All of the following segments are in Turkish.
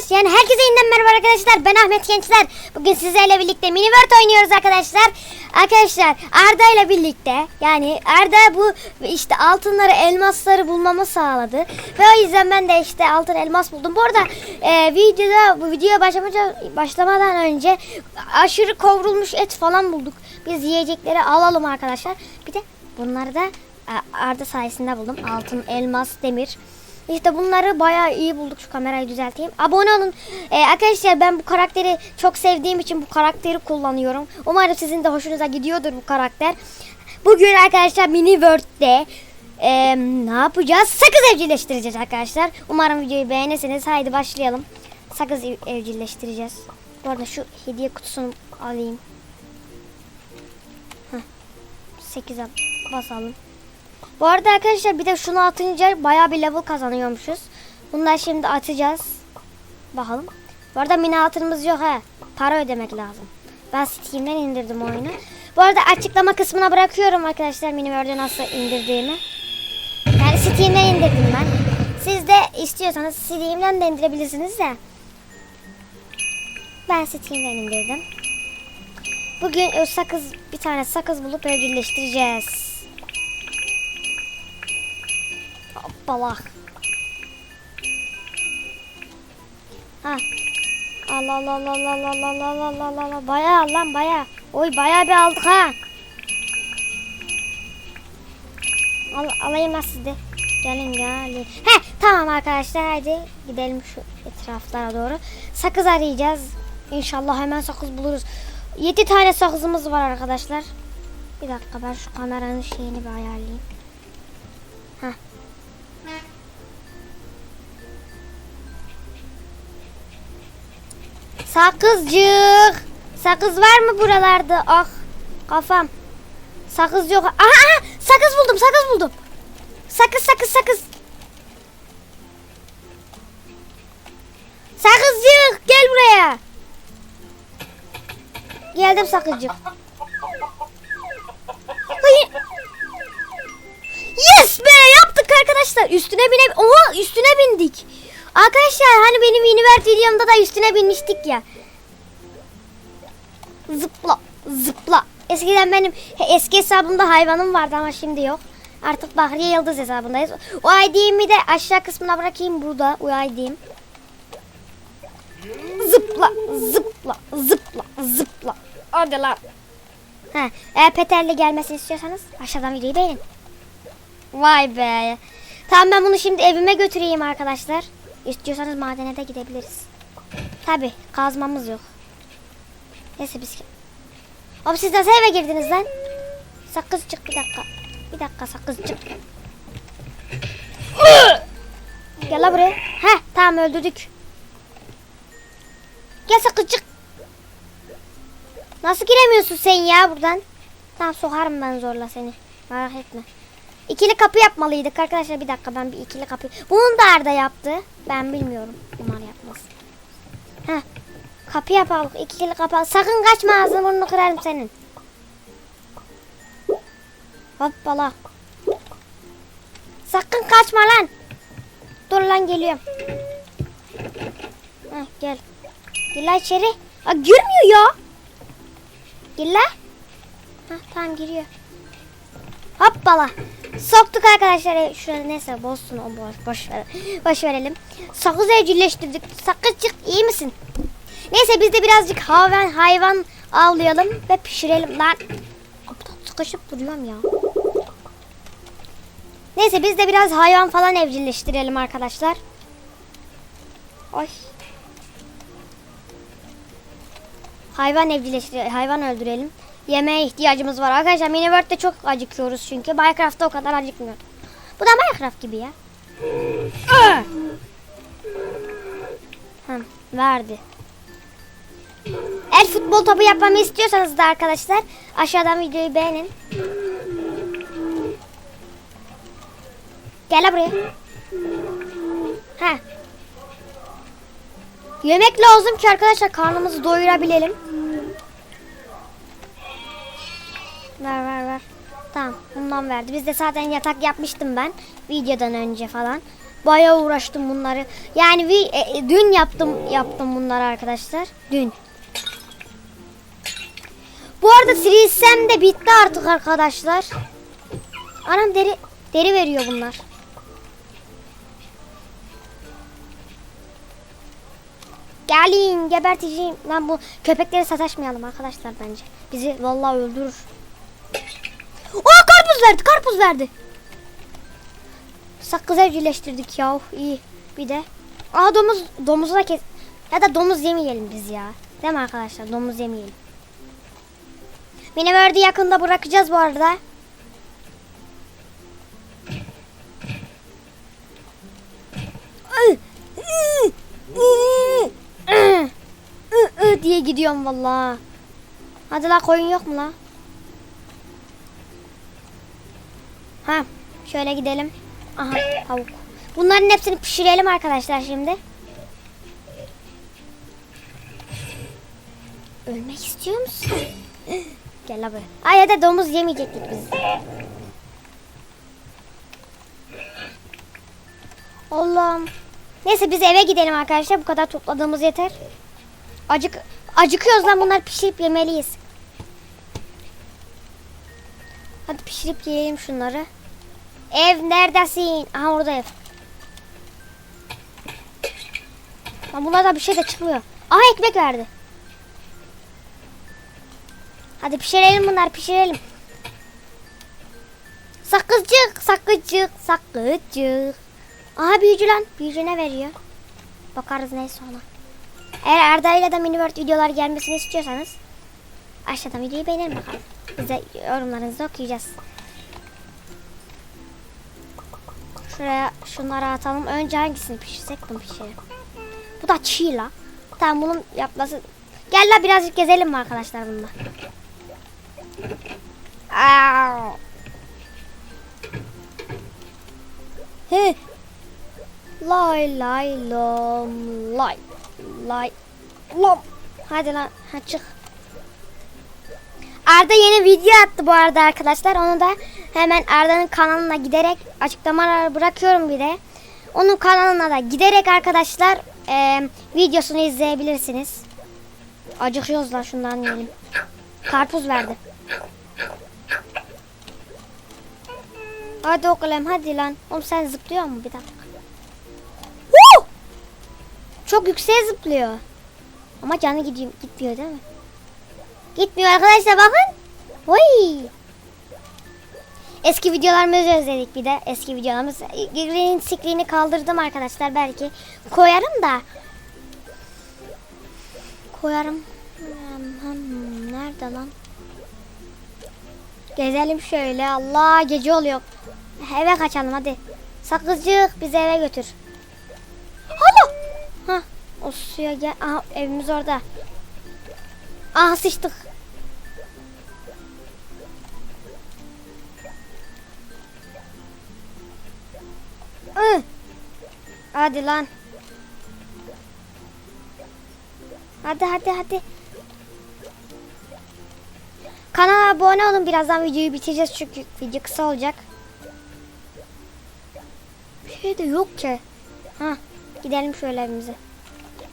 arkadaş yani herkese yeniden merhaba arkadaşlar. Ben Ahmet Gençler. Bugün sizlerle birlikte mini world oynuyoruz arkadaşlar. Arkadaşlar Arda ile birlikte yani Arda bu işte altınları elmasları bulmamı sağladı. Ve o yüzden ben de işte altın elmas buldum. Bu arada e, videoda bu videoya başlamaca, başlamadan önce aşırı kavrulmuş et falan bulduk. Biz yiyecekleri alalım arkadaşlar. Bir de bunları da e, Arda sayesinde buldum. Altın, elmas, demir. İşte bunları bayağı iyi bulduk. Şu kamerayı düzelteyim. Abone olun. Ee, arkadaşlar ben bu karakteri çok sevdiğim için bu karakteri kullanıyorum. Umarım sizin de hoşunuza gidiyordur bu karakter. Bugün arkadaşlar Mini World'de e, ne yapacağız? Sakız evcilleştireceğiz arkadaşlar. Umarım videoyu beğenirsiniz. Haydi başlayalım. Sakız ev- evcilleştireceğiz. Bu arada şu hediye kutusunu alayım. Heh. 8'e basalım. Bu arada arkadaşlar bir de şunu atınca bayağı bir level kazanıyormuşuz. Bunları şimdi atacağız. Bakalım. Bu arada mini altınımız yok ha. Para ödemek lazım. Ben Steam'den indirdim oyunu. Bu arada açıklama kısmına bırakıyorum arkadaşlar mini World'ü nasıl indirdiğimi. Yani Steam'den indirdim ben. Siz de istiyorsanız Steam'den de indirebilirsiniz de. Ben Steam'den indirdim. Bugün sakız bir tane sakız bulup evcilleştireceğiz. Hoppala. Ha. Allah Allah Allah Allah Allah Allah Allah Allah Allah Allah bayağı lan bayağı. Oy bayağı bir aldık ha. Al, alayım ben sizi. Gelin gelin. He tamam arkadaşlar hadi gidelim şu etraflara doğru. Sakız arayacağız. İnşallah hemen sakız buluruz. 7 tane sakızımız var arkadaşlar. Bir dakika ben şu kameranın şeyini bir ayarlayayım. Sakızcık. Sakız var mı buralarda? Ah kafam. Sakız yok. Aha, sakız buldum sakız buldum. Sakız sakız sakız. Sakızcık gel buraya. Geldim sakızcık. Yes be yaptık arkadaşlar. Üstüne bine Oha üstüne bindik. Arkadaşlar hani benim Universe videomda da üstüne binmiştik ya. Zıpla zıpla. Eskiden benim eski hesabımda hayvanım vardı ama şimdi yok. Artık Bahriye Yıldız hesabındayız. O ID'mi de aşağı kısmına bırakayım burada. O ID'm. Zıpla zıpla zıpla zıpla. Hadi lan. Ha, eğer Peter'le gelmesini istiyorsanız aşağıdan videoyu beğenin. Vay be. Tamam ben bunu şimdi evime götüreyim arkadaşlar. İstiyorsanız madene de gidebiliriz. Tabi kazmamız yok. Neyse biz... Abi siz nasıl eve girdiniz lan? Sakız çık bir dakika. Bir dakika sakız çık. Gel la buraya. Heh tamam öldürdük. Gel sakızcık. Nasıl giremiyorsun sen ya buradan? Tamam sokarım ben zorla seni. Merak etme. İkili kapı yapmalıydık arkadaşlar. Bir dakika ben bir ikili kapı. Bunu da Arda yaptı. Ben bilmiyorum. Umar yapmaz. Heh. Kapı yapalım. İkili kapı. Sakın kaçma ağzını burnunu kırarım senin. Hoppala. Sakın kaçma lan. Dur lan geliyorum. Heh, gel. Gel lan içeri. Aa, girmiyor ya. Gel lan. Heh, tamam giriyor. Hoppala. Soktuk arkadaşlar. E, Şuraya neyse bozsun o boş, boş, ver, boş verelim. Sakız evcilleştirdik. Sakızcık iyi misin? Neyse biz de birazcık hayvan hayvan avlayalım ve pişirelim. Lan kapıdan sıkışıp duruyorum ya. Neyse biz de biraz hayvan falan evcilleştirelim arkadaşlar. Oy. Hayvan evcilleştirelim, hayvan öldürelim. Yemeğe ihtiyacımız var. Arkadaşlar Miniworld'de çok acıkıyoruz çünkü. Minecraft'ta o kadar acıkmıyor. Bu da Minecraft gibi ya. Hı, verdi. El futbol topu yapmamı istiyorsanız da arkadaşlar aşağıdan videoyu beğenin. Gel buraya. Ha. Yemek lazım ki arkadaşlar karnımızı doyurabilelim. Tamam bundan verdi. Biz de zaten yatak yapmıştım ben. Videodan önce falan. Bayağı uğraştım bunları. Yani bir, e, e, dün yaptım yaptım bunları arkadaşlar. Dün. Bu arada silsem de bitti artık arkadaşlar. Anam deri deri veriyor bunlar. Gelin geberteceğim. Lan bu köpeklere sataşmayalım arkadaşlar bence. Bizi vallahi öldürür. Aa karpuz verdi karpuz verdi. Sakız evcilleştirdik ya. iyi. Bir de. Aa domuz domuzu da kes. Ya da domuz yemeyelim biz ya. Değil mi arkadaşlar? Domuz yemeyelim. Miniverdi yakında bırakacağız bu arada. Diye gidiyorum vallahi. Hadi la koyun yok mu la? Ha, şöyle gidelim. Aha tavuk. Bunların hepsini pişirelim arkadaşlar şimdi. Ölmek istiyor musun? Gel abi. Ay ya da domuz yemeyecektik biz. Allah'ım. Neyse biz eve gidelim arkadaşlar. Bu kadar topladığımız yeter. Acık acıkıyoruz lan bunlar pişirip yemeliyiz. Hadi pişirip yiyelim şunları. Ev neredesin? Aha orada ev. Lan bunlardan bir şey de çıkmıyor. Aha ekmek verdi. Hadi pişirelim bunlar pişirelim. Sakızcık, sakızcık, sakızcık. Aha büyücü lan. Büyücü ne veriyor? Bakarız neyse ona. Eğer Arda ile de Miniworld videolar gelmesini istiyorsanız aşağıdan videoyu beğenin bakalım. Biz de yorumlarınızı okuyacağız. Şuraya şunları atalım. Önce hangisini pişirsek bunu pişirelim. Bu da çiğ la. Tamam bunun yapması. Gel la birazcık gezelim mi arkadaşlar bununla? Aa. He. Lay lay lom lay lay lom. Hadi lan ha çık. Arda yeni video attı bu arada arkadaşlar. Onu da hemen Arda'nın kanalına giderek açıklamalar bırakıyorum bir de. Onun kanalına da giderek arkadaşlar e, videosunu izleyebilirsiniz. Acıkıyoruz lan şundan yiyelim. Karpuz verdi. Hadi oğlum hadi lan. Oğlum sen zıplıyor mu bir dakika? Çok yükseğe zıplıyor. Ama canı gidiyor, gitmiyor değil mi? Gitmiyor arkadaşlar bakın. Oy. Eski videolarımızı özledik bir de. Eski videolarımız. Green screen'i kaldırdım arkadaşlar belki. Koyarım da. Koyarım. Hmm, hmm, Nerede lan? Gezelim şöyle. Allah gece oluyor. Eve kaçalım hadi. Sakızcık bizi eve götür. Hala. Ha, o suya gel. Aha evimiz orada. Aha sıçtık. Hı. Hadi lan. Hadi hadi hadi. Kanala abone olun. Birazdan videoyu bitireceğiz çünkü video kısa olacak. Bir şey de yok ki. Ha, gidelim şöyle evimize.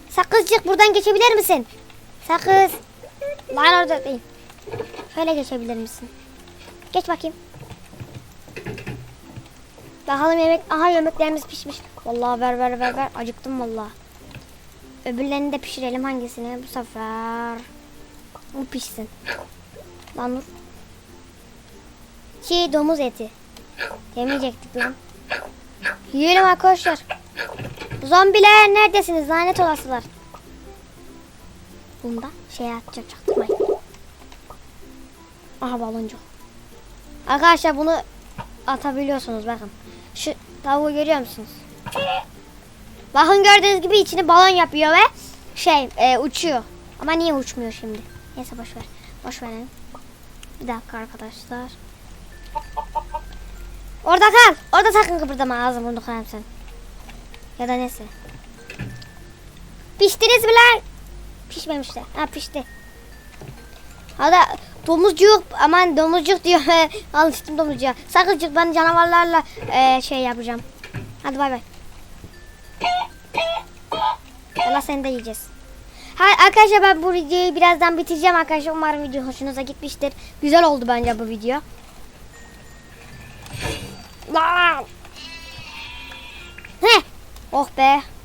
Sakızcık buradan geçebilir misin? Sakız. Lan orada değil. Şöyle geçebilir misin? Geç bakayım. Bakalım yemek. Aha yemeklerimiz pişmiş. Vallahi ver ver ver ver. Acıktım vallahi. Öbürlerini de pişirelim hangisini bu sefer. Bu pişsin. Lan dur. Çiğ domuz eti. Yemeyecektik lan. Yiyelim arkadaşlar. Zombiler neredesiniz? Lanet olasılar. Bunda şey atacak çaktırmayın. Aha baloncuk. Arkadaşlar bunu atabiliyorsunuz bakın. Şu tavuğu görüyor musunuz? Bakın gördüğünüz gibi içini balon yapıyor ve şey e, uçuyor. Ama niye uçmuyor şimdi? Neyse boş ver. Boş verelim. Bir dakika arkadaşlar. Orada kal. Orada sakın kıpırdama ağzım bunu koyarım sen. Ya da neyse. Piştiniz lan? Pişmemişler. Ha pişti. Hadi domuzcuk aman domuzcuk diyor. Alıştım domuzcuğa. Sakıncık ben canavarlarla e, şey yapacağım. Hadi bay bay. Allah seni de yiyeceğiz. Ha, arkadaşlar ben bu videoyu birazdan bitireceğim arkadaşlar. Umarım video hoşunuza gitmiştir. Güzel oldu bence bu video. Heh. Oh be.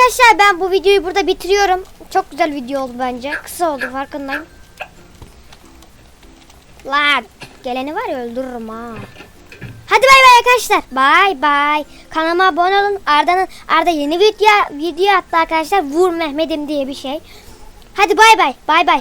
Arkadaşlar ben bu videoyu burada bitiriyorum. Çok güzel video oldu bence. Kısa oldu farkındayım. Lan geleni var ya öldürürüm ha. Hadi bay bay arkadaşlar. Bay bay. Kanalıma abone olun. Arda'nın Arda yeni video video attı arkadaşlar. Vur Mehmet'im diye bir şey. Hadi bay bay. Bay bay.